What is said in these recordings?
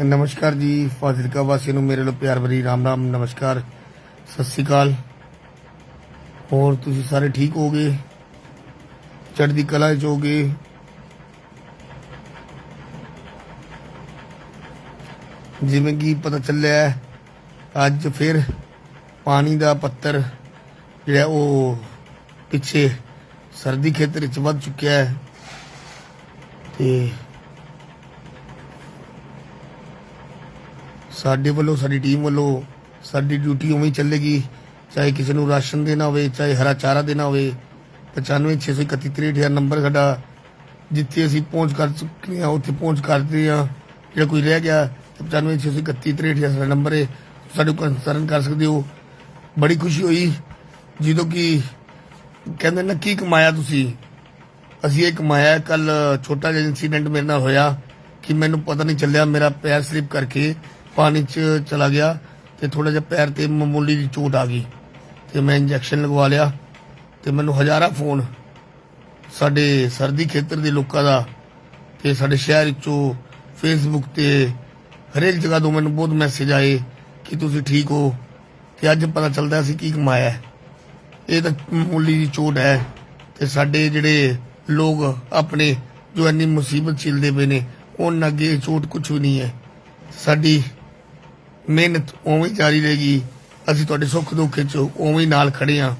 ਨਮਸਕਾਰ ਜੀ, ਫਾਜ਼ਿਲਕਾ ਵਾਸੀਆਂ ਨੂੰ ਮੇਰੇ ਵੱਲੋਂ ਪਿਆਰ ਭਰੀ ਰਾਮ ਰਾਮ, ਨਮਸਕਾਰ, ਸਤਿ ਸ੍ਰੀ ਅਕਾਲ। ਹੋਰ ਤੁਸੀਂ ਸਾਰੇ ਠੀਕ ਹੋਗੇ ਚੜ੍ਹਦੀ ਕਲਾ ਚ ਹੋਗੇ ਜਿਵੇਂ ਕਿ ਪਤਾ ਚੱਲਿਆ ਅੱਜ ਫਿਰ ਪਾਣੀ ਦਾ ਪੱਤਰ ਜਿਹੜਾ ਉਹ ਪਿੱਛੇ ਸਰਦੀ ਖੇਤਰ ਵਿੱਚ ਵੱਧ ਚੁੱਕਿਆ ਹੈ। ਤੇ ਸਾਡੇ ਵੱਲੋਂ, ਸਾਡੀ ਟੀਮ ਵੱਲੋਂ, ਸਾਡੀ ਡਿਊਟੀ ਉਵੇਂ ਹੀ ਚੱਲੇਗੀ। ਚਾਹੇ ਕਿਸੇ ਨੂੰ ਰਾਸ਼ਨ ਦੇਣਾ ਹੋਵੇ, ਚਾਹੇ ਹਰਾ ਚਾਰਾ ਦੇਣਾ ਹੋਵੇ 9563163000 ਨੰਬਰ ਸਾਡਾ ਜਿੱਥੇ ਅਸੀਂ ਪਹੁੰਚ ਕਰ ਚੁੱਕੇ ਹਾਂ, ਉੱਥੇ ਪਹੁੰਚ ਕਰਦੇ ਹਾਂ। ਜਿਹੜਾ ਕੋਈ ਰਹਿ ਗਿਆ 9563163000 ਸਾਡਾ ਨੰਬਰ ਹੈ। ਸਾਡੇ ਕੋਲ ਕੰਸਰਨ ਕਰ ਸਕਦੇ ਹੋ। ਬੜੀ ਖੁਸ਼ੀ ਹੋਈ, ਜਦੋਂ ਕਿ ਕਹਿੰਦੇ ਨਾ, ਕੀ ਕਮਾਇਆ ਤੁਸੀਂ? ਅਸੀਂ ਇਹ ਕਮਾਇਆ ਕੱਲ ਛੋਟਾ ਜਿਹਾ ਇਨਸੀਡੈਂਟ ਮੇਰੇ ਨਾਲ ਹੋਇਆ ਕਿ ਮੈਨੂੰ ਪਤਾ ਨਹੀਂ ਚੱਲਿਆ, ਮੇਰਾ ਪੈਰ ਸਲਿਪ ਕਰਕੇ ਪਾਣੀ 'ਚ ਚਲਾ ਗਿਆ ਤੇ ਥੋੜਾ ਜਿਹਾ ਪੈਰ ਤੇ ਮਾਮੂਲੀ ਦੀ ਚੋਟ ਆ ਗਈ। ਤੇ ਮੈਂ ਇੰਜੈਕਸ਼ਨ ਲਗਵਾ ਲਿਆ ਤੇ ਮੈਨੂੰ ਹਜ਼ਾਰਾਂ ਫੋਨ ਸਾਡੇ ਸਰਦੀ ਖੇਤਰ ਦੇ ਲੋਕਾਂ ਦਾ ਤੇ ਸਾਡੇ ਸ਼ਹਿਰ ਵਿੱਚੋਂ ਫੇਸਬੁੱਕ ਤੇ ਹਰੇਕ ਜਗ੍ਹਾ ਤੋਂ ਮੈਨੂੰ ਬਹੁਤ ਮੈਸੇਜ ਆਏ ਕਿ ਤੁਸੀਂ ਠੀਕ ਹੋ ਤੇ ਅੱਜ ਪਤਾ ਚੱਲਦਾ ਅਸੀਂ ਕੀ ਕਮਾਇਆ ਇਹ ਤਾਂ ਮਾਮੂਲੀ ਦੀ ਚੋਟ ਹੈ ਤੇ ਸਾਡੇ ਜਿਹੜੇ ਲੋਕ ਆਪਣੇ ਜੋ ਇੰਨੀ ਮੁਸੀਬਤ ਝਿਲਦੇ ਪਏ ਨੇ, ਉਹਨਾਂ ਅੱਗੇ ਇਹ ਚੋਟ ਕੁਝ ਵੀ ਨਹੀਂ ਹੈ। ਸਾਡੀ ਮਿਹਨਤ ਉਵੇਂ ਹੀ ਜਾਰੀ ਰਹੇਗੀ। ਅਸੀਂ ਤੁਹਾਡੇ ਸੁੱਖ ਦੁੱਖ 'ਚ ਉਵੇਂ ਹੀ ਨਾਲ ਖੜੇ ਹਾਂ।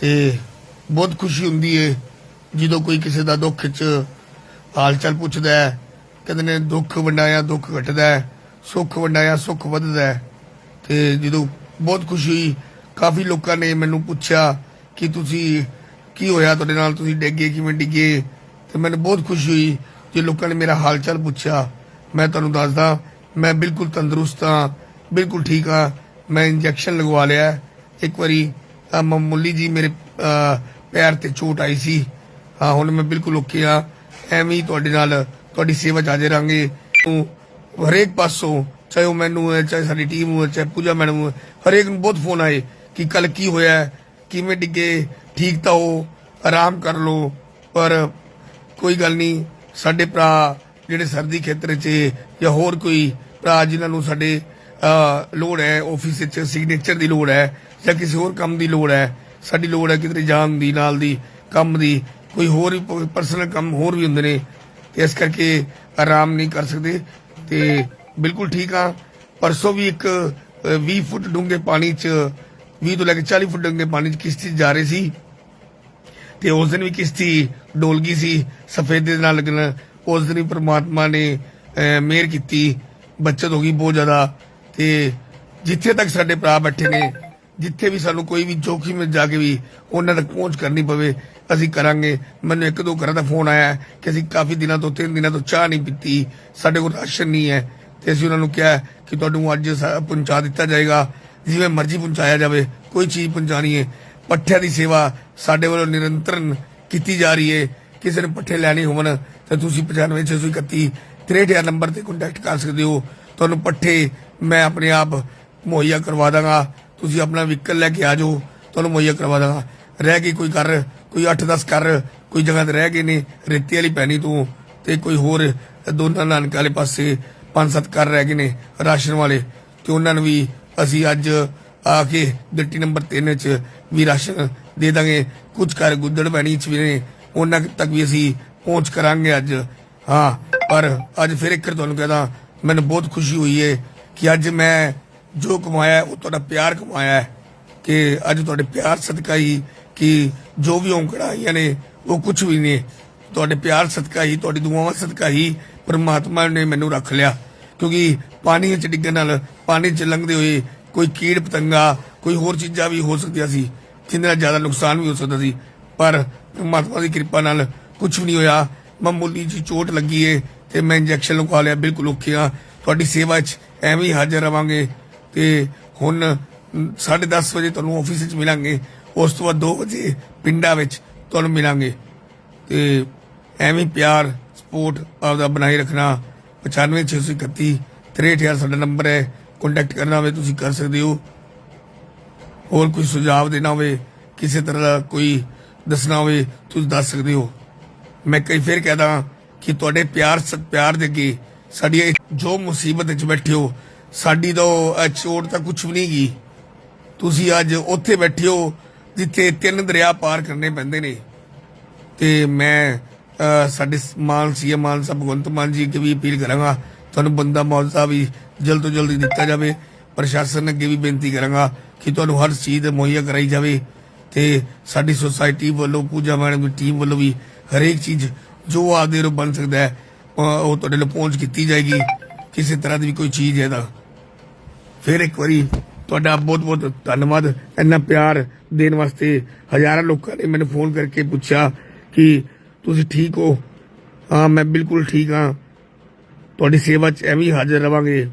ਤੇ ਬਹੁਤ ਖੁਸ਼ੀ ਹੁੰਦੀ ਹੈ ਜਦੋਂ ਕੋਈ ਕਿਸੇ ਦਾ ਦੁੱਖ 'ਚ ਹਾਲ ਚਾਲ ਪੁੱਛਦਾ ਹੈ, ਕਹਿੰਦੇ ਨੇ ਦੁੱਖ ਵੰਡਾਇਆ, ਦੁੱਖ ਘਟਦਾ ਹੈ, ਸੁੱਖ ਵੰਡਾਇਆ, ਸੁੱਖ ਵੱਧਦਾ ਹੈ। ਤੇ ਜਦੋਂ ਬਹੁਤ ਖੁਸ਼ੀ ਹੋਈ, ਕਾਫੀ ਲੋਕਾਂ ਨੇ ਮੈਨੂੰ ਪੁੱਛਿਆ ਕਿ ਤੁਸੀਂ ਕੀ ਹੋਇਆ ਤੁਹਾਡੇ ਨਾਲ, ਤੁਸੀਂ ਡਿੱਗੇ, ਕਿਵੇਂ ਡਿੱਗੇ? ਤੇ ਮੈਨੂੰ ਬਹੁਤ ਖੁਸ਼ੀ ਹੋਈ, ਜੇ ਲੋਕਾਂ ਨੇ ਮੇਰਾ ਹਾਲ ਚਾਲ ਪੁੱਛਿਆ, ਮੈਂ ਤੁਹਾਨੂੰ ਦੱਸਦਾ ਮੈਂ ਬਿਲਕੁਲ ਤੰਦਰੁਸਤ ਹਾਂ, ਬਿਲਕੁਲ ਠੀਕ ਹਾਂ, ਮੈਂ ਇੰਜੈਕਸ਼ਨ ਲਗਵਾ ਲਿਆ ਇੱਕ ਵਾਰੀ ਮਾਮੂਲੀ ਜੀ ਮੇਰੇ ਪੈਰ ਤੇ ਚੋਟ ਆਈ ਸੀ। ਹਾਂ, ਹੁਣ ਮੈਂ ਬਿਲਕੁਲ ਓਕੇ ਹਾਂ। ਐਵੇਂ ਹੀ ਤੁਹਾਡੇ ਨਾਲ, ਤੁਹਾਡੀ ਸੇਵਾ 'ਚ ਹਾਜ਼ਰ ਰਾਂਗੇ ਤੂੰ ਹਰੇਕ ਪਾਸੋਂ, ਚਾਹੇ ਉਹ ਮੈਨੂੰ ਹੈ, ਚਾਹੇ ਸਾਡੀ ਟੀਮ ਹੋਵੇ ਚਾਹੇ ਪੂਜਾ ਮੈਡਮ ਹੋਵੇ ਹਰੇਕ ਨੂੰ ਬਹੁਤ ਫੋਨ ਆਏ ਕਿ ਕੱਲ ਕੀ ਹੋਇਆ ਕਿਵੇਂ ਡਿੱਗੇ, ਠੀਕ ਤਾਂ ਹੋ, ਆਰਾਮ ਕਰ ਲੋ ਪਰ ਕੋਈ ਗੱਲ ਨਹੀਂ, ਸਾਡੇ ਭਰਾ ਜਿਹੜੇ ਸਰਦੀ ਖੇਤਰ 'ਚ ਜਾਂ ਹੋਰ ਕੋਈ ਭਰਾ ਜਿਨ੍ਹਾਂ ਨੂੰ ਸਾਡੇ ਲੋੜ ਹੈ ਆਫਿਸ ਵਿੱਚ ਸਿਗਨੇਚਰ ਦੀ ਲੋੜ ਹੈ ਜਾਂ ਕਿਸੇ ਹੋਰ ਕੰਮ ਦੀ ਲੋੜ ਹੈ ਸਾਡੀ ਲੋੜ ਹੈ ਕਿਤੇ ਜਾਣ ਦੀ ਨਾਲ ਦੀ ਕੰਮ ਦੀ ਕੋਈ ਹੋਰ ਵੀ ਪਰਸਨਲ ਕੰਮ ਹੋਰ ਵੀ ਹੁੰਦੇ ਨੇ ਤੇ ਇਸ ਕਰਕੇ ਆਰਾਮ ਨਹੀਂ ਕਰ ਸਕਦੇ ਤੇ ਬਿਲਕੁਲ ਠੀਕ ਆ। ਪਰਸੋਂ ਵੀ ਇੱਕ ਅਹ, 20 ਫੁੱਟ ਡੂੰਘੇ ਪਾਣੀ 'ਚ 20 ਤੋਂ ਲੈ ਕੇ 40 ਫੁੱਟ ਡੂੰਘੇ ਪਾਣੀ 'ਚ ਕਿਸ਼ਤੀ ਜਾ ਰਹੇ ਸੀ ਤੇ ਉਸ ਦਿਨ ਵੀ ਕਿਸ਼ਤੀ ਡੋਲਗੀ ਸੀ ਸਫੇਦੇ ਦੇ ਨਾਲ ਲੱਗਣ ਉਸ ਦਿਨ ਵੀ ਪ੍ਰਮਾਤਮਾ ਨੇ ਅਹ, ਮਿਹਰ ਕੀਤੀ ਬਚਤ ਹੋ ਗਈ ਬਹੁਤ ਜ਼ਿਆਦਾ ਤੇ ਜਿੱਥੇ ਤੱਕ ਸਾਡੇ ਭਰਾ ਬੈਠੇ ਨੇ, ਜਿੱਥੇ ਵੀ ਸਾਨੂੰ ਕੋਈ ਵੀ ਜੋਖਿਮ ਵਿੱਚ ਜਾ ਕੇ ਵੀ ਉਹਨਾਂ ਤੱਕ ਪਹੁੰਚ ਕਰਨੀ ਪਵੇ, ਅਸੀਂ ਕਰਾਂਗੇ। ਮੈਨੂੰ ਇੱਕ ਦੋ ਘਰਾਂ ਦਾ ਫੋਨ ਆਇਆ ਕਿ ਅਸੀਂ ਕਾਫੀ ਦਿਨਾਂ ਤੋਂ, ਤਿੰਨ ਦਿਨਾਂ ਤੋਂ ਚਾਹ ਨਹੀਂ ਪੀਤੀ, ਸਾਡੇ ਕੋਲ ਰਾਸ਼ਨ ਨਹੀਂ ਹੈ ਤੇ ਅਸੀਂ ਉਹਨਾਂ ਨੂੰ ਕਿਹਾ ਕਿ ਤੁਹਾਨੂੰ ਅੱਜ ਸਾ- ਪਹੁੰਚਾ ਦਿੱਤਾ ਜਾਏਗਾ। ਜਿਵੇਂ ਮਰਜ਼ੀ ਪਹੁੰਚਾਇਆ ਜਾਵੇ, ਕੋਈ ਚੀਜ਼ ਪਹੁੰਚਾਣੀ ਹੈ। ਪੱਠਿਆਂ ਦੀ ਸੇਵਾ ਸਾਡੇ ਵੱਲੋਂ ਨਿਰੰਤਰਨ ਕੀਤੀ ਜਾ ਰਹੀ ਹੈ। ਕਿਸੇ ਨੇ ਪੱਠੇ ਲੈਣੇ ਹੋਣ ਤਾਂ ਤੁਸੀਂ 95631 63000 ਨੰਬਰ ਤੇ ਕੰਟੈਕਟ ਕਰ ਸਕਦੇ ਹੋ। ਤੁਹਾਨੂੰ ਪੱਠੇ ਮੈਂ ਆਪਣੇ ਆਪ ਮੁਹੱਈਆ ਕਰਵਾ ਦਾਂਗਾ। ਤੁਸੀਂ ਆਪਣਾ ਵਹੀਕਲ ਲੈ ਕੇ ਆ ਜਾਓ, ਤੁਹਾਨੂੰ ਮੁਹੱਈਆ ਕਰਵਾ ਦਾਂਗਾ। ਰਹਿ ਗਈ ਕੋਈ ਕਰ ਕੋਈ 8-10 ਕਰ ਕੋਈ ਜਗ੍ਹਾ ਤੇ ਰਹਿ ਗਏ ਨੇ, ਰੇਤੀ ਵਾਲੀ ਪੈਣੀ ਤੋਂ ਤੇ ਕੋਈ ਹੋਰ, ਦੋਨਾਂ ਨਾਨਕ ਵਾਲੇ ਪਾਸੇ ਪੰਜ ਸੱਤ ਕਰ ਰਹਿ ਗਏ ਨੇ ਰਾਸ਼ਨ ਵਾਲੇ ਤੇ ਉਹਨਾਂ ਨੂੰ ਵੀ ਅਸੀਂ ਅੱਜ ਆ ਕੇ ਗੱਟੀ ਨੰਬਰ 3 ਚ ਵੀ ਰਾਸ਼ਨ ਦੇ ਦਾਂਗੇ। ਕੁਝ ਕਰ ਗੁੱਦੜ ਪੈਣੀ ਚ ਵੀ ਨੇ, ਉਹਨਾਂ ਤੱਕ ਵੀ ਅਸੀਂ ਪਹੁੰਚ ਕਰਾਂਗੇ ਅੱਜ। ਹਾਂ, ਪਰ ਅੱਜ ਫਿਰ ਇੱਕ ਵਾਰ ਤੁਹਾਨੂੰ ਕਹਦਾ, ਮੈਨੂੰ ਬਹੁਤ ਖੁਸ਼ੀ ਹੋਈ ਹੈ ਕਿ ਅੱਜ ਮੈਂ ਜੋ ਕਮਾਇਆ ਉਹ ਤੁਹਾਡਾ ਪਿਆਰ ਕਮਾਇਆ ਕਿ ਅੱਜ ਤੁਹਾਡੇ ਪਿਆਰ ਸਦਕਾ ਹੀ ਕਿ ਜੋ ਵੀ ਔਂਕੜਾਂ ਆਈਆਂ ਨੇ, ਉਹ ਕੁਝ ਵੀ ਨਹੀਂ ਤੁਹਾਡੇ ਪਿਆਰ ਸਦਕਾ ਹੀ, ਤੁਹਾਡੀ ਦੁਆਵਾਂ ਸਦਕਾ ਹੀ ਪਰਮਾਤਮਾ ਨੇ ਮੈਨੂੰ ਰੱਖ ਲਿਆ। ਕਿਉਂਕਿ ਪਾਣੀ ਵਿੱਚ ਡਿੱਗਣ ਨਾਲ, ਪਾਣੀ 'ਚ ਲੰਘਦੇ ਹੋਏ ਕੋਈ ਕੀੜ ਪਤੰਗਾ, ਕੋਈ ਹੋਰ ਚੀਜ਼ਾਂ ਵੀ ਹੋ ਸਕਦੀਆਂ ਸੀ, ਜਿਹਦੇ ਨਾਲ ਜ਼ਿਆਦਾ ਨੁਕਸਾਨ ਵੀ ਹੋ ਸਕਦਾ ਸੀ। ਪਰ ਪਰਮਾਤਮਾ ਦੀ ਕਿਰਪਾ ਨਾਲ ਕੁਝ ਵੀ ਨਹੀਂ ਹੋਇਆ। ਮਾਮੂਲੀ ਜੀ ਚੋਟ ਲੱਗੀ ਏ ਤੇ ਮੈਂ ਇੰਜੈਕਸ਼ਨ ਲਗਵਾ ਲਿਆ, ਬਿਲਕੁਲ ਓਕੇ ਆ। ਤੁਹਾਡੀ ਸੇਵਾ 'ਚ ਐਵੇਂ ਹੀ ਹਾਜ਼ਰ ਰਵਾਂਗੇ ਤੇ ਹੁਣ 10:30 ਵਜੇ ਤੁਹਾਨੂੰ ਆਫਿਸ 'ਚ ਮਿਲਾਂਗੇ। ਉਸ ਤੋਂ ਬਾਅਦ 2 ਵਜੇ ਪਿੰਡਾਂ ਵਿੱਚ ਤੁਹਾਨੂੰ ਮਿਲਾਂਗੇ। ਤੇ ਐਵੇਂ ਪਿਆਰ, ਸਪੋਰਟ ਆਪਦਾ ਬਣਾਈ ਰੱਖਣਾ। 95631 63000 ਸਾਡਾ ਨੰਬਰ ਹੈ। ਕੰਟੈਕਟ ਕਰਨਾ ਹੋਵੇ, ਤੁਸੀਂ ਕਰ ਸਕਦੇ ਹੋ। ਹੋਰ ਕੋਈ ਸੁਝਾਅ ਦੇਣਾ ਹੋਵੇ, ਕਿਸੇ ਤਰ੍ਹਾਂ ਦਾ ਕੋਈ ਦੱਸਣਾ ਹੋਵੇ, ਤੁਸੀਂ ਦੱਸ ਸਕਦੇ ਹੋ। ਮੈਂ ਕਈ ਫੇਰ ਕਹਦਾ ਕਿ ਤੁਹਾਡੇ ਪਿਆਰ ਸਤ ਪਿਆਰ ਦੇ ਅੱਗੇ ਸਾਡੀ ਜੋ ਮੁਸੀਬਤ ਵਿੱਚ ਬੈਠੇ ਹੋ, ਸਾਡੀ ਤਾਂ ਚੋਟ ਤਾਂ ਕੁਝ ਵੀ ਨਹੀਂ ਗਈ ਤੁਸੀਂ ਅੱਜ ਉੱਥੇ ਬੈਠੇ ਹੋ, ਜਿੱਥੇ ਤਿੰਨ ਦਰਿਆ ਪਾਰ ਕਰਨੇ ਪੈਂਦੇ ਨੇ। ਤੇ ਮੈਂ ਸਾਡੇ ਸ- ਮਾਨ ਸੀਐਮ ਮਾਨ ਸਾਹਿਬ ਭਗਵੰਤ ਮਾਨ ਜੀ ਅੱਗੇ ਵੀ ਅਪੀਲ ਕਰਾਂਗਾ, ਤੁਹਾਨੂੰ ਬੰਦਾ ਮੁਆਵਜ਼ਾ ਵੀ ਜਲਦ ਤੋਂ ਜਲਦ ਦਿੱਤਾ ਜਾਵੇ, ਪ੍ਰਸ਼ਾਸਨ ਅੱਗੇ ਵੀ ਬੇਨਤੀ ਕਰਾਂਗਾ ਕਿ ਤੁਹਾਨੂੰ ਹਰ ਚੀਜ਼ ਮੁਹੱਈਆ ਕਰਾਈ ਜਾਵੇ ਤੇ ਸਾਡੀ ਸੁਸਾਇਟੀ ਵੱਲੋਂ ਪੂਜਾ ਮੈਡਮ ਦੀ ਟੀਮ ਵੱਲੋਂ ਵੀ ਹਰੇਕ ਚੀਜ਼ ਜੋ ਆਪਦੇ ਰੋ ਬਣ ਸਕਦਾ ਹੈ ਉਹ ਤੁਹਾਡੇ ਲਈ ਪਹੁੰਚ ਕੀਤੀ ਜਾਏਗੀ। ਕਿਸੇ ਤਰ੍ਹਾਂ ਦੀ ਵੀ ਕੋਈ ਚੀਜ਼ ਹੈ ਤਾਂ। ਫਿਰ ਇੱਕ ਵਾਰੀ ਤੁਹਾਡਾ ਬਹੁਤ ਬਹੁਤ ਧੰਨਵਾਦ, ਇੰਨਾ ਪਿਆਰ ਦੇਣ ਵਾਸਤੇ ਹਜ਼ਾਰਾਂ ਲੋਕਾਂ ਨੇ ਮੈਨੂੰ ਫੋਨ ਕਰਕੇ ਪੁੱਛਿਆ ਕਿ ਤੁਸੀਂ ਠੀਕ ਹੋ? ਹਾਂ, ਮੈਂ ਬਿਲਕੁਲ ਠੀਕ ਹਾਂ। ਤੁਹਾਡੀ ਸੇਵਾ 'ਚ ਐਵੇਂ ਹਾਜ਼ਰ ਰਵਾਂਗੇ।